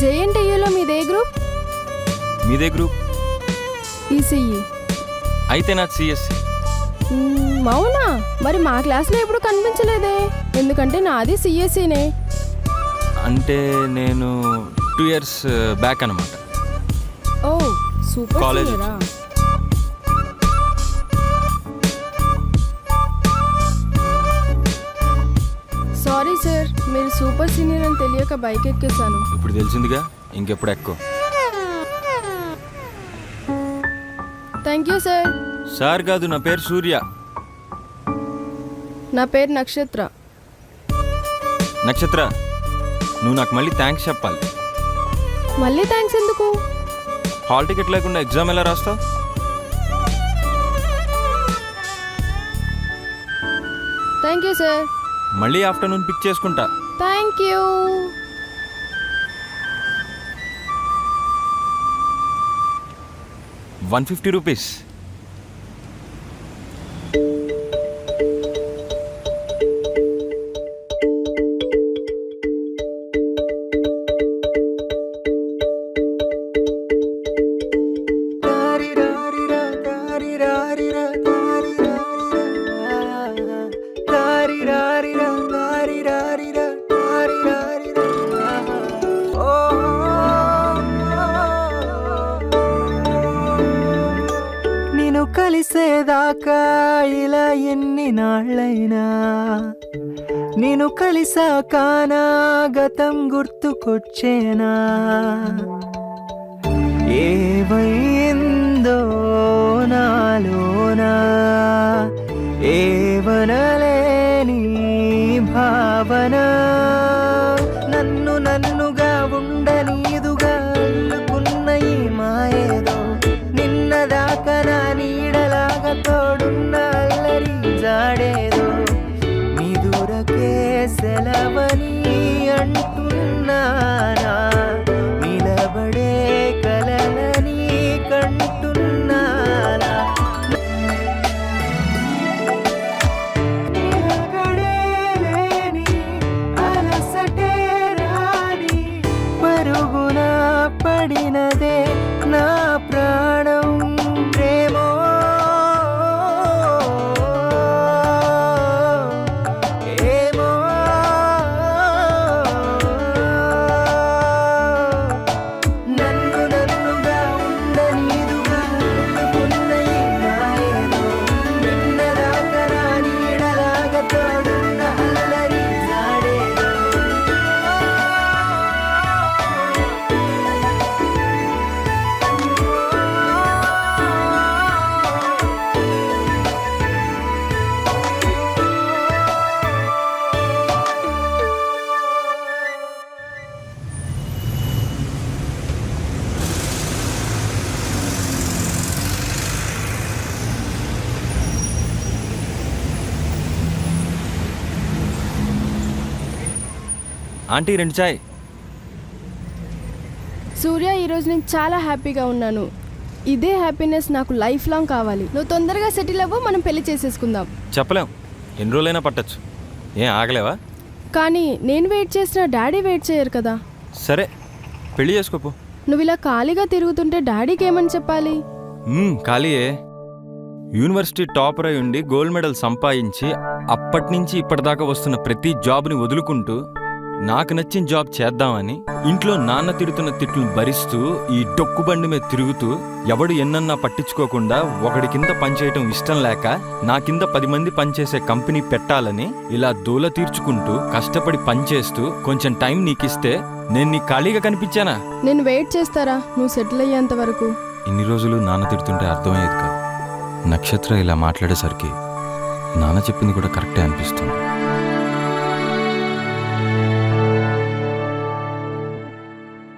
జేఎన్టీయూలో మీదే గ్రూప్ మీదే group ECE అయితే నా సిఎస్సి అవునా? మరి మా క్లాస్లో ఎప్పుడు కనిపించలేదే? ఎందుకంటే నాది సిఎస్ఈనే అంటే నేను టూ ఇయర్స్ బ్యాక్ అనమాట ఓ సూపర్ College మీరు సూపర్ సీనియర్ అని తెలియక బైక్ ఎక్కేశాను. ఇప్పుడు తెలిసిందిగా? ఇంకెప్పుడు ఎక్కువ థ్యాంక్ యూ సార్ సార్ కాదు నా పేరు సూర్య. నా పేరు నక్షత్ర. నక్షత్ర నువ్వు నాకు మళ్ళీ థ్యాంక్స్ చెప్పాలి. మళ్ళీ థ్యాంక్స్ ఎందుకు? హాల్ టికెట్ లేకుండా ఎగ్జామ్ ఎలా రాస్తావు? థ్యాంక్ యూ సార్ మళ్ళీ ఆఫ్టర్నూన్ పిక్ చేసుకుంటా. Thank you. One fifty rupees. కలిసేదాకా ఇలా ఎన్ని నాళ్ళైనా? నేను కలిసాకానా గతం గుర్తుకొచ్చేనా? ఏవై పడినదే నా ప్రాణ. ఆంటీ రెండు చాయ్. సూర్య ఈరోజు నేను చాలా హ్యాపీగా ఉన్నాను. ఇదే హ్యాపీనెస్ నాకు లైఫ్ లాంగ్ కావాలి. నువ్వు తొందరగా సెటిల్ అవ్వు మనం పెళ్ళి చేసేసుకుందాం. చెప్పలేం. ఎన్ని రోజులైనా పట్టచ్చు. ఏం ఆగలేవా? కానీ నేను వెయిట్ చేసిన డాడీ వెయిట్ చేయరు కదా. సరే పెళ్ళి చేసుకోపో. నువ్వు ఇలా ఖాళీగా తిరుగుతుంటే డాడీకి ఏమని చెప్పాలి? ఖాళీయే. యూనివర్సిటీ టాపర్ అయి ఉండి గోల్డ్ మెడల్ సంపాదించి అప్పటి నుంచి ఇప్పటిదాకా వస్తున్న ప్రతి జాబ్ని వదులుకుంటూ నాకు నచ్చిన జాబ్ చేద్దామని ఇంట్లో నాన్న తిడుతున్న తిట్లు భరిస్తూ ఈ డొక్కు బండి మీద తిరుగుతూ ఎవడు ఎన్నన్నా పట్టించుకోకుండా ఒకడి కింద పనిచేయటం ఇష్టం లేక నా కింద పది మంది పనిచేసే కంపెనీ పెట్టాలని ఇలా దూల తీర్చుకుంటూ కష్టపడి పనిచేస్తూ కొంచెం టైం నీకిస్తే నేను నీ ఖాళీగా కనిపించానా? నేను వెయిట్ చేస్తారా? నువ్వు సెటిల్ అయ్యేంత వరకు. ఇన్ని రోజులు నాన్న తిడుతుంటే అర్థమయ్యేది కాదు. నక్షత్ర ఇలా మాట్లాడేసరికి నాన్న చెప్పింది కూడా కరెక్టే అనిపిస్తుంది.